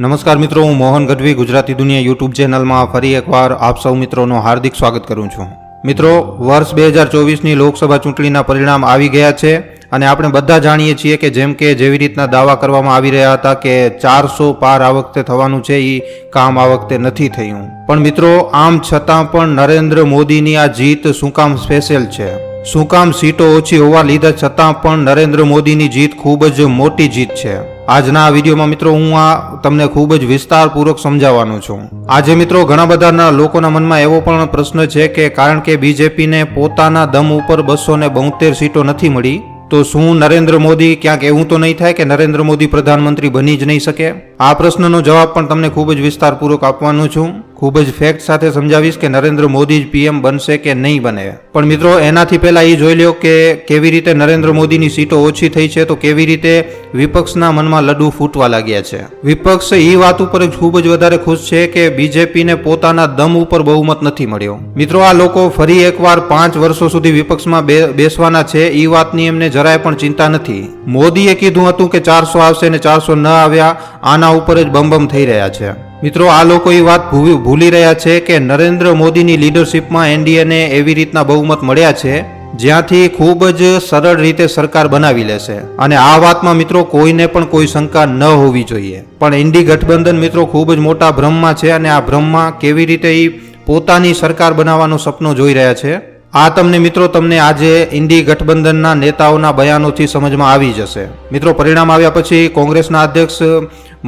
નમસ્કાર મિત્રો, હું મોહન ગઢવી, ગુજરાતી દુનિયા યુટ્યુબ ચેનલમાં ફરી એકવાર આપ સૌ મિત્રોનું હાર્દિક સ્વાગત કરું છું. મિત્રો, વર્ષ બે હજાર ચોવીસની લોકસભા ચૂંટણીના પરિણામ આવી ગયા છે અને આપણે બધા જાણીએ છીએ કે જેમ કે જેવી રીતના દાવા કરવામાં આવી રહ્યા હતા કે ચારસો પાર આ વખતે થવાનું છે એ કામ આ વખતે નથી થયું. પણ મિત્રો, આમ છતાં પણ નરેન્દ્ર મોદીની આ જીત શું કામ સ્પેશિયલ છે? શું કામ સીટો ઓછી હોવા લીધા છતાં પણ નરેન્દ્ર મોદીની જીત ખૂબ જ મોટી જીત છે. આજના આ વિડીયોમાં મિત્રો હું આ તમને ખૂબ જ વિસ્તારપૂર્વક સમજાવવાનો છું. આજે મિત્રો ઘણા બધાના લોકોના મનમાં એવો પણ પ્રશ્ન છે કે કારણ કે બીજેપીને પોતાના દમ ઉપર બસો ને બોતેર સીટો નથી મળી, તો શું નરેન્દ્ર મોદી ક્યાંક એવું તો નહીં થાય કે નરેન્દ્ર મોદી પ્રધાનમંત્રી બની જ નહીં શકે? આ પ્રશ્નનો જવાબ પણ તમને ખૂબ જ વિસ્તારપૂર્વક આપવાનું છું. ખૂબ જ ફેક્ટ સાથે સમજાવીશ કે નરેન્દ્ર મોદી જ પીએમ બનશે કે નહીં બને. પણ મિત્રો, એનાથી પહેલાં એ જોઈ લ્યો કે કેવી રીતે નરેન્દ્ર મોદીની સીટો ઓછી થઈ છે તો કેવી રીતે વિપક્ષના મનમાં લડુ ફૂટવા લાગ્યા છે. વિપક્ષ એ વાત ઉપર ખૂબ જ વધારે ખુશ છે કે બીજેપીને પોતાના દમ ઉપર બહુમત નથી મળ્યો. મિત્રો, આ લોકો ફરી એકવાર પાંચ વર્ષો સુધી વિપક્ષમાં બેસવાના છે એ વાતની એમને જરાય પણ ચિંતા નથી. મોદીએ કીધું હતું કે ચારસો આવશે ને ચારસો ન આવ્યા, આના ઉપર જ બમ થઈ રહ્યા છે. મિત્રો, આ લોકો એ વાત ભૂલી રહ્યા છે કે નરેન્દ્ર મોદીની લીડરશિપમાં એનડીએને એવી રીતના બહુમત મળ્યા છે, જ્યાંથી ખૂબ જ સરળ રીતે સરકાર બનાવી લેશે. અને આ વાતમાં મિત્રો, કોઈને પણ કોઈ શંકા ન હોવી જોઈએ. પણ ઇન્ડી ગઠબંધન મિત્રો, ખૂબ જ મોટા ભ્રમમાં છે અને આ ભ્રમમાં કેવી રીતે એ પોતાની સરકાર બનાવવાનો સપનો જોઈ રહ્યા છે? આ તમને મિત્રો તમને આજે ઇન્ડી ગઠબંધનના નેતાઓના બયાનોથી સમજમાં આવી જશે. મિત્રો પરિણામ આવ્યા પછી કોંગ્રેસના અધ્યક્ષ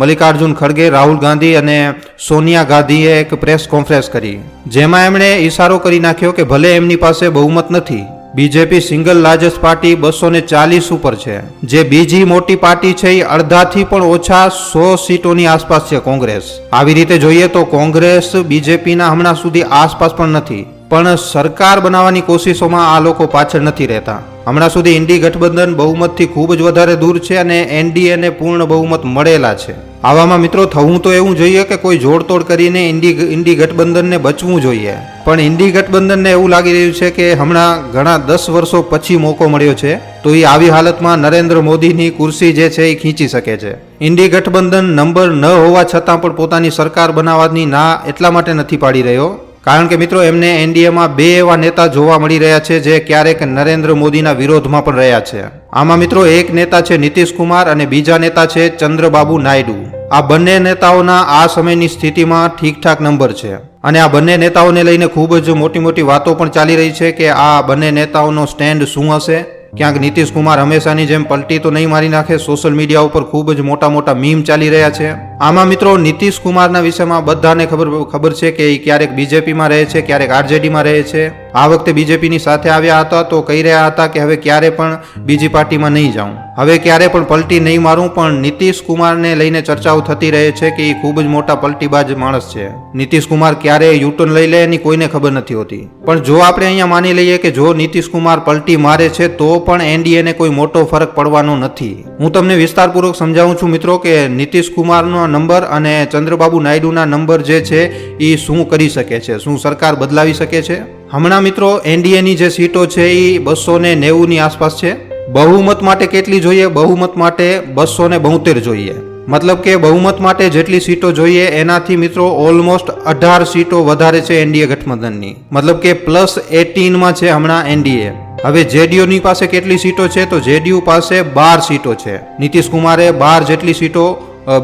મલ્લિકાર્જુન ખડગે, રાહુલ ગાંધી અને સોનિયા ગાંધીએ એક પ્રેસ કોન્ફરન્સ કરી. જેમાં એમણે ઈશારો કરી નાખ્યો કે ભલે એમની પાસે બહુમત નથી, બીજેપી સિંગલ લાર્જેસ્ટ પાર્ટી બસો ને ચાલીસ ઉપર છે. જે બીજી મોટી પાર્ટી છે એ અડધાથી પણ ઓછા સો સીટોની આસપાસ છે કોંગ્રેસ. આવી રીતે જોઈએ તો કોંગ્રેસ બીજેપીના હમણાં સુધી આસપાસ પણ નથી. પણ સરકાર બનાવવાની કોશિશોમાં આ લોકો પાછળ નથી રહેતા. હમણાં સુધી ઇન્ડી ગઠબંધન બહુમતથી ખૂબ જ વધારે દૂર છે અને એનડીએને પૂર્ણ બહુમત મળેલા છે. આવામાં મિત્રો થવું તો એવું જોઈએ કે કોઈ જોડતોડ કરીને ઇન્ડી ઇન્ડી ગઠબંધનને બચવું જોઈએ. પણ ઇન્ડી ગઠબંધનને એવું લાગી રહ્યું છે કે હમણાં ઘણા દસ વર્ષો પછી મોકો મળ્યો છે, તો એ આવી હાલતમાં નરેન્દ્ર મોદીની કુર્સી જે છે એ ખીંચી શકે છે. ઇન્ડી ગઠબંધન નંબર ન હોવા છતાં પણ પોતાની સરકાર બનાવવાની ના એટલા માટે નથી પાડી રહ્યો. કારણ કે મિત્રો, એમને એનડીએમાં બે એવા નેતા જોવા મળી રહ્યા છે જે ક્યારેક નરેન્દ્ર મોદીના વિરોધમાં પણ રહ્યા છે. આમાં મિત્રો, એક નેતા છે નીતિશ કુમાર અને બીજા નેતા છે ચંદ્રબાબુ નાયડુ. આ બંને નેતાઓના આ સમયની સ્થિતિમાં ઠીકઠાક નંબર છે. અને આ બંને નેતાઓને લઈને ખૂબ જ મોટી મોટી વાતો પણ ચાલી રહી છે કે આ બંને નેતાઓનો સ્ટેન્ડ શું હશે? ક્યાંક નીતિશ કુમાર હંમેશાની જેમ પલટી તો નહીં મારી નાખે, સોશિયલ મીડિયા ઉપર ખૂબ જ મોટા મોટા મીમ ચાલી રહ્યા છે. આમાં મિત્રો નીતિશ કુમારના વિષયમાં બધાને ખબર ખબર છે કે એ ક્યારેક બીજેપીમાં રહે છે, ક્યારેક આરજેડીમાં રહે છે. આ વખતે બીજેપીની સાથે આવ્યા હતા તો કહી રહ્યા હતા કે હવે ક્યારે પણ બીજી પાર્ટીમાં નહીં જાઉં. હવે ક્યારે પણ પલટી નહીં મારું, પણ નીતિશ કુમારને લઈને ચર્ચાઓ થતી રહે છે કે એ ખૂબ જ મોટા પલટીબાજ માણસ છે. નીતિશ કુમાર ક્યારે યુટર્ન લઈ લે એની કોઈને ખબર નથી હોતી. પણ જો આપણે અહીંયા માની લઈએ કે જો નીતિશ કુમાર પલટી મારે છે, તો પણ એનડીએને કોઈ મોટો ફરક પડવાનો નથી. હું તમને વિસ્તારપૂર્વક સમજાવું છું મિત્રો કે નીતિશ કુમારનો નંબર અને ચંદ્રબાબુ નાયડુના નંબર જે છે એ શું કરી શકે છે? શું સરકાર બદલાવી શકે છે? હમણાં મિત્રો એનડીએની જે સીટો છે એ બસો ને નેવુંની આસપાસ છે. બહુમત માટે કેટલી જોઈએ? બહુમત માટે બસો ને બોતેર જોઈએ. મતલબ કે બહુમત માટે જેટલી સીટો જોઈએ, એનાથી મિત્રો ઓલમોસ્ટ અઢાર સીટો વધારે છે એનડીએ ગઠબંધનની. મતલબ કે પ્લસ એટીનમાં છે હમણાં એનડીએ હવે જેડીયુની પાસે કેટલી સીટો છે? તો જેડીયુ પાસે બાર સીટો છે. નીતિશ કુમારે બાર જેટલી સીટો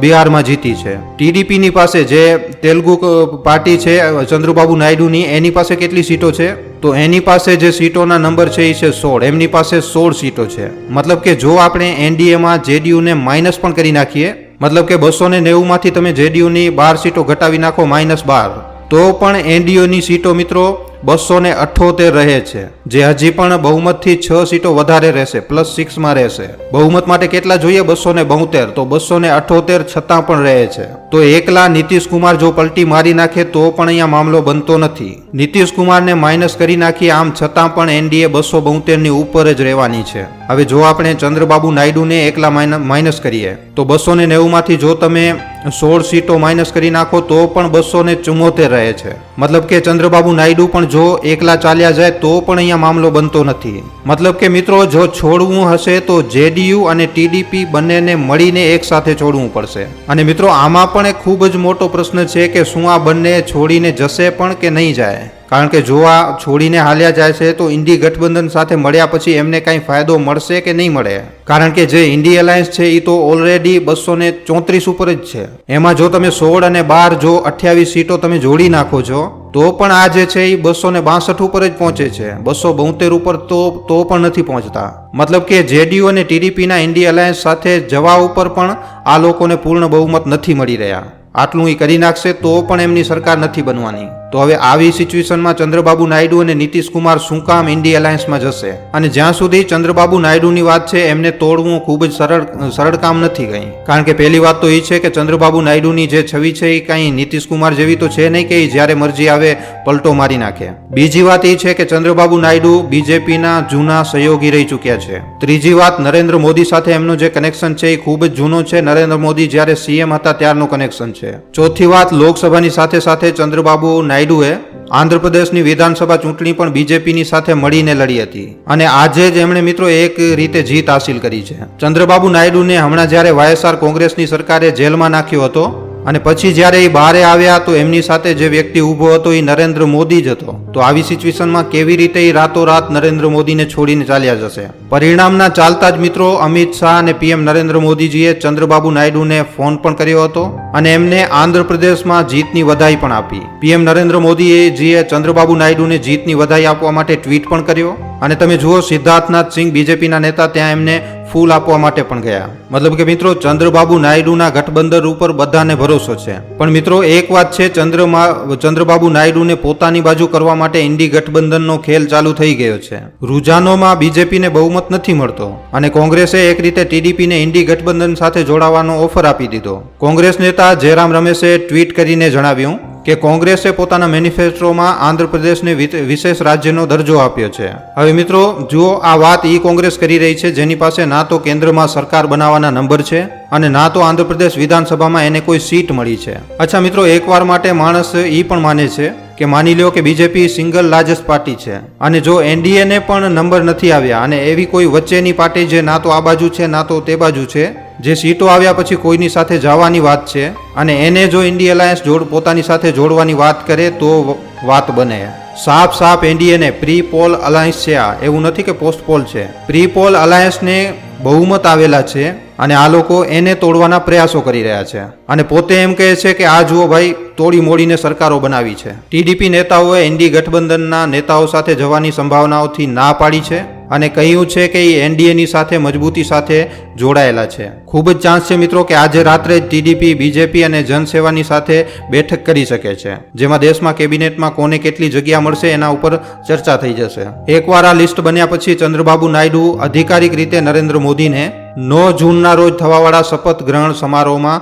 બિહારમાં જીતી છે. ટીડીપીની પાસે જે તેલુગુ પાર્ટી છે ચંદ્રબાબુ નાયડુની, એની પાસે કેટલી સીટો છે? તો એની પાસે જે સીટોના નંબર છે, એ છે સોળ. એમની પાસે સોળ સીટો છે. મતલબ કે જો આપણે એનડીએમાં જેડીયુને માઇનસ પણ કરી નાખીએ, મતલબ કે બસો ને નેવુંમાંથી તમે જેડીયુની બાર સીટો ઘટાવી નાખો, માઇનસ બાર. તો પણ એનડીયુની સીટો મિત્રો બસો ને અઠ્ઠોતેર રહે છે. જે હજી પણ બહુમતથી છ સીટો વધારે રહેશે, પ્લસ સિક્સમાં રહેશે. બહુમત માટે કેટલા જોઈએ? બસો ને બોતેર. તો બસો ને અઠ્ઠોતેર છતાં પણ રહે છે. તો એકલા નીતિશ કુમાર જો પલટી મારી નાખે, તો પણ અહીંયા મામલો બનતો નથી. નીતિશ કુમારને માઇનસ કરી નાખી, આમ છતાં પણ એનડીએ બસો બોતેરની ઉપર જ રહેવાની છે. હવે જો આપણે ચંદ્રબાબુ નાયડુને એકલા માઇન- માઇનસ કરીએ, તો બસો ને નેવુંમાંથી જો તમે સોળ સીટો માઇનસ કરી નાખો તો પણ બસો ને ચુમ્મોતેર રહે છે. મતલબ કે ચંદ્રબાબુ નાયડુ પણ જો એકલા ચાલ્યા જાય તો પણ અહીંયા મામલો બનતો નથી. મતલબ કે મિત્રો, જો છોડવું હશે તો જેડીયુ અને ટીડીપી બંનેને મળીને એક સાથે છોડવું પડશે. અને મિત્રો, આમાં પણ એક ખૂબ જ મોટો પ્રશ્ન છે કે શું આ બંને છોડીને જશે પણ કે નહીં જાય? કારણ કે જો આ છોડીને હાલ્યા જાય છે તો ઇન્ડી ગઠબંધન સાથે મળ્યા પછી એમને કાંઈ ફાયદો મળશે કે નહીં મળે? કારણ કે જે ઇન્ડી એલાયન્સ છે એ તો ઓલરેડી બસો ને ચોત્રીસ ઉપર જ છે. એમાં જો તમે સોળ અને બાર જો અઠ્યાવીસ સીટો તમે જોડી નાખો છો, તો પણ આ જે છે એ બસો ને બાસઠ ઉપર જ પહોંચે છે. બસો બોતેર ઉપર તો તો પણ નથી પહોંચતા. મતલબ કે જેડીયુ અને ટીડીપીના ઇન્ડી એલાયન્સ સાથે જવા ઉપર પણ આ લોકોને પૂર્ણ બહુમત નથી મળી રહ્યા. આટલું એ કરી નાખશે તો પણ એમની સરકાર નથી બનવાની. તો હવે આવી સિચ્યુએશનમાં ચંદ્રબાબુ નાયડુ અને નીતિશ કુમાર શું કામ ઇન્ડી એલાયન્સમાં જશે? અને જ્યાં સુધી ચંદ્રબાબુ નાયડુની વાત છે, એમને તોડવું ખૂબ જ સરળ સરળ કામ નથી કંઈ. કારણ કે પહેલી વાત તો એ છે કે ચંદ્રબાબુ નાયડુની જે છવી છે એ કાંઈ નીતિશ કુમાર જેવી તો છે નહીં કે જ્યારે મરજી આવે પલટો મારી નાખે. બીજી વાત એ છે કે ચંદ્રબાબુ નાયડુ બીજેપીના જૂના સહયોગી રહી ચૂક્યા છે. ત્રીજી વાત, નરેન્દ્ર મોદી સાથે એમનું જે કનેક્શન છે એ ખૂબ જ જૂનો છે. નરેન્દ્ર મોદી જ્યારે સીએમ હતા ત્યારનું કનેક્શન છે. ચોથી વાત, લોકસભાની સાથે સાથે ચંદ્રબાબુ નાયડુએ આંધ્રપ્રદેશની વિધાનસભા ચૂંટણી પણ બીજેપીની સાથે મળીને લડી હતી. અને આજે જ એમણે મિત્રો એક રીતે જીત હાસિલ કરી છે. ચંદ્રબાબુ નાયડુને હમણાં જ્યારે વાયએસઆર કોંગ્રેસની સરકારે જેલમાં નાખ્યો હતો અને પછી જ્યારે એ બહારે આવ્યા તો એમની સાથે જે વ્યક્તિ ઊભો હતો એ નરેન્દ્ર મોદી જ હતો. તો આવી સિચ્યુએશનમાં કેવી રીતે એ રાતોરાત નરેન્દ્ર મોદીને છોડીને ચાલ્યા જશે? પરિણામના ચાલતા જ મિત્રો અમિત શાહ અને પીએમ નરેન્દ્ર મોદીજીએ ચંદ્રબાબુ નાયડુને ફોન પણ કર્યો હતો અને એમને આંધ્રપ્રદેશમાં જીતની વધાઈ પણ આપી. પીએમ નરેન્દ્ર મોદીએ જીએ ચંદ્રબાબુ નાયડુને જીતની વધાઈ આપવા માટે ટ્વીટ પણ કર્યો. અને તમે જુઓ, સિદ્ધાર્થનાથ સિંહ બીજેપીના નેતા ત્યાં એમને ફૂલ આપવા માટે પણ ગયા. મતલબ કે મિત્રો, ચંદ્રબાબુ નાયડુના ગઠબંધન ઉપર બધાને ભરોસો છે. પણ મિત્રો, એક વાત છે, ચંદ્રમા, ચંદ્રબાબુ નાયડુને પોતાની બાજુ કરવા માટે ઇન્ડી ગઠબંધનનો ખેલ ચાલુ થઈ ગયો છે. રૂઝાનોમાં બીજેપીને બહુમત નથી મળતો અને કોંગ્રેસે એક રીતે ટીડીપીને ઇન્ડી ગઠબંધન સાથે જોડાવાનો ઓફર આપી દીધો. કોંગ્રેસ નેતા જયરામ રમેશે ટ્વીટ કરીને જણાવ્યું કે કોંગ્રેસે પોતાના મેનિફેસ્ટોમાં આંધ્રપ્રદેશને વિશેષ રાજ્યનો દરજ્જો આપ્યો છે. હવે મિત્રો, જુઓ આ વાત ઈ કોંગ્રેસ કરી રહી છે, જેની પાસે ના તો કેન્દ્રમાં સરકાર બનાવવાના નંબર છે અને ના તો આંધ્રપ્રદેશ વિધાનસભામાં એને કોઈ સીટ મળી છે. અચ્છા મિત્રો, એકવાર માટે માણસ ઈ પણ માને છે કે માની લ્યો કે બીજેપી સિંગલ લાર્જેસ્ટ પાર્ટી છે અને જો એનડીએને પણ નંબર નથી આવ્યા અને એવી કોઈ વચ્ચેની પાર્ટી જે ના તો આ બાજુ છે, ના તો તે બાજુ છે જે સીટો આવ્યા પછી કોઈની સાથે જવાની વાત છે અને એને જો ઇન્ડિયા એલાયન્સ જોડ, પોતાની સાથે જોડવાની વાત કરે તો વાત બને. સાફ સાફ એનડીએને પ્રી પોલ અલાયન્સ છે આ. એવું નથી કે પોસ્ટ પોલ છે. પ્રી પોલ અલાયન્સને બહુમત આવેલા છે અને આ લોકો એને તોડવાના પ્રયાસો કરી રહ્યા છે. અને પોતે એમ કહે છે કે આ જુઓ ભાઈ, તોડી મોડીને સરકારો બનાવી છે. ટીડીપી નેતાઓએ એનડી ગઠબંધનના નેતાઓ સાથે જવાની સંભાવનાઓથી ના પાડી છે અને કહ્યું છે કે એ એનડીએની સાથે મજબૂતી સાથે જોડાયેલા છે. ખૂબ જ ચાન્સ છે મિત્રો કે આજે રાત્રે જ ટીડીપી બીજેપી અને જનસેવાની સાથે બેઠક કરી શકે છે. જેમાં દેશમાં કેબિનેટમાં કોને કેટલી જગ્યા મળશે એના ઉપર ચર્ચા થઈ જશે. એકવાર આ લિસ્ટ બન્યા પછી ચંદ્રબાબુ નાયડુ અધિકારિક રીતે નરેન્દ્ર મોદીને નો જૂનના રોજ થવાવાળા શપથ ગ્રહણ સમારોહમાં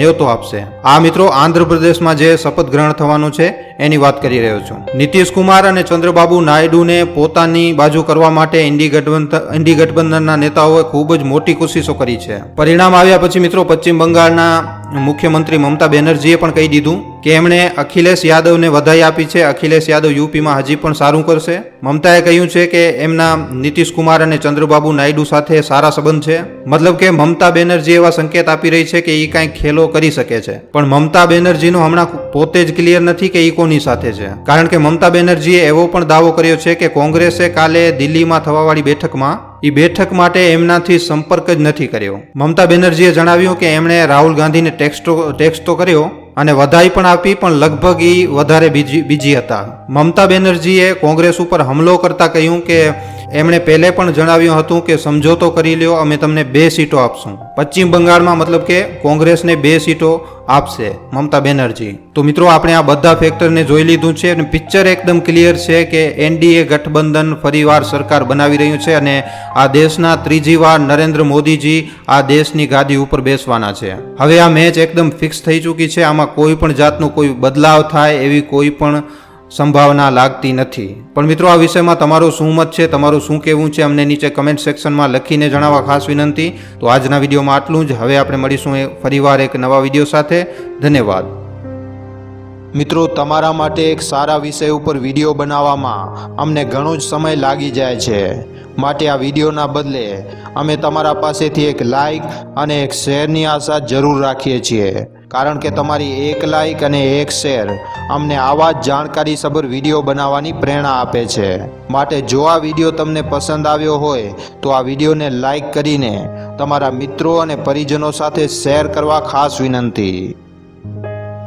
નેવતો આપશે. આ મિત્રો આંધ્રપ્રદેશમાં જે શપથ ગ્રહણ થવાનું છે એની વાત કરી રહ્યો છું. નીતિશ કુમાર અને ચંદ્રબાબુ નાયડુને પોતાની બાજુ કરવા માટે ઇન્ડી ગઠબંધન ઇન્ડી ગઠબંધનના નેતાઓએ ખૂબ જ મોટી કોશિશો કરી છે. પરિણામ આવ્યા પછી મિત્રો પશ્ચિમ બંગાળના મુખ્યમંત્રી મમતા બેનર્જીએ પણ કહી દીધું કે એમણે અખિલેશ યાદવને વધાઈ આપી છે. અખિલેશ યાદવ યુપીમાં હજી પણ સારું કરશે. મમતાએ કહ્યું છે કે એમના નીતિશ કુમાર અને ચંદ્રબાબુ નાયડુ સાથે સારા સંબંધ છે. મતલબ કે મમતા બેનર્જી એવા સંકેત આપી રહી છે કે એ કાંઈક ખેલો કરી શકે છે. પણ મમતા બેનર્જીનો હમણાં પોતે જ ક્લિયર નથી કે એ કોની સાથે છે. કારણ કે મમતા બેનર્જીએ એવો પણ દાવો કર્યો છે કે કોંગ્રેસે કાલે દિલ્હીમાં થવાવાળી બેઠકમાં એ બેઠક માટે એમનાથી સંપર્ક જ નથી કર્યો. મમતા બેનર્જીએ જણાવ્યું કે એમણે રાહુલ ગાંધીને ટેક્સ્ટ ટેક્સ્ટ તો કર્યો અને વધાઈ પણ આપી, પણ લગભગ એ વધારે બીજી બીજી હતા. મમતા બેનર્જીએ કોંગ્રેસ ઉપર હુમલો કરતા કહ્યું કે એમણે પહેલે પણ જણાવ્યું હતું કે સમજોતો કરી લ્યો, અમે તમને બે સીટો આપશું. પશ્ચિમ બંગાળમાં મતલબ કે કોંગ્રેસને બે સીટો આપશે, મમતા બેનર્જી. તો મિત્રો, આપણે આ બધા ફેક્ટરને જોઈ લીધું છે અને પિક્ચર એકદમ ક્લિયર છે કે એનડીએ ગઠબંધન ફરીવાર સરકાર બનાવી રહ્યું છે અને આ દેશના ત્રીજી વાર નરેન્દ્ર મોદીજી આ દેશની ગાદી ઉપર બેસવાના છે. હવે આ મેચ એકદમ ફિક્સ થઈ ચૂકી છે, આમાં કોઈ પણ જાતનો કોઈ બદલાવ થાય એવી કોઈ પણ સંભાવના લાગતી નથી. પણ મિત્રો, આ વિષયમાં તમારું શું મત છે? તમારું શું કહેવું છે? અમને નીચે કમેન્ટ સેક્શનમાં લખીને જણાવવા ખાસ વિનંતી. તો આજના વિડીયોમાં આટલું જ. હવે આપણે મળીશું એ ફરીવાર એક નવા વીડિયો સાથે. ધન્યવાદ. મિત્રો, તમારા માટે એક સારા વિષય ઉપર વીડિયો બનાવવામાં અમને ઘણો જ સમય લાગી જાય છે. માટે આ વિડીયોના બદલે અમે તમારા પાસેથી એક લાઈક અને એક શેરની આશા જરૂર રાખીએ છીએ. કારણ કે તમારી એક લાઇક અને એક શેર અમને આવા જ જાણકારીસભર વીડિયો બનાવવાની પ્રેરણા આપે છે. માટે જો આ વીડિયો તમને પસંદ આવ્યો હોય, તો આ વિડીયોને લાઇક કરીને તમારા મિત્રો અને પરિજનો સાથે શેર કરવા ખાસ વિનંતી.